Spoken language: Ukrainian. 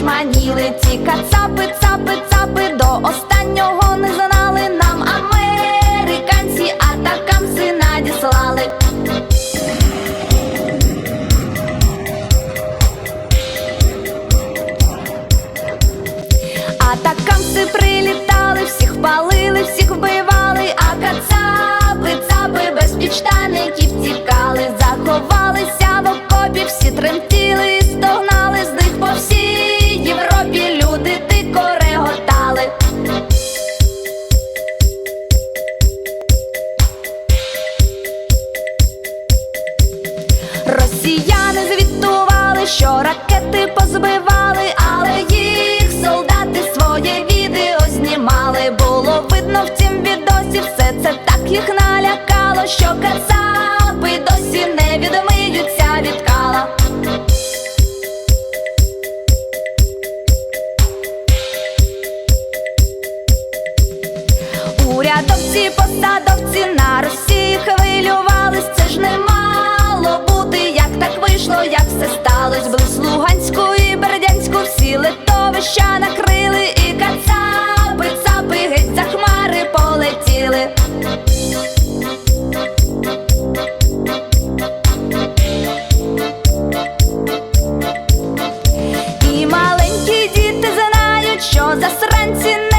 очманіли, ці кацапи, цапи, цапи до останнього не знали нам. Американці, атакамси надіслали. Атакамси прилітали, всіх палили, всіх вбивали, а кацапи, цапи без підштаників тікали, заховалися в окопі всі тремтіли. Росіяни звітували, що ракети позбивали, але їх солдати своє відео знімали. Було видно в тім відосі, все це так їх налякало, що кацапи досі не відмиються від кала. Урядовці, посадовці на Росії хвилювались, все сталось. Близ Луганську і Бердянську всі литовища накрили, і кацапи, цапи геть за хмари полетіли. І маленькі діти знають, що засранці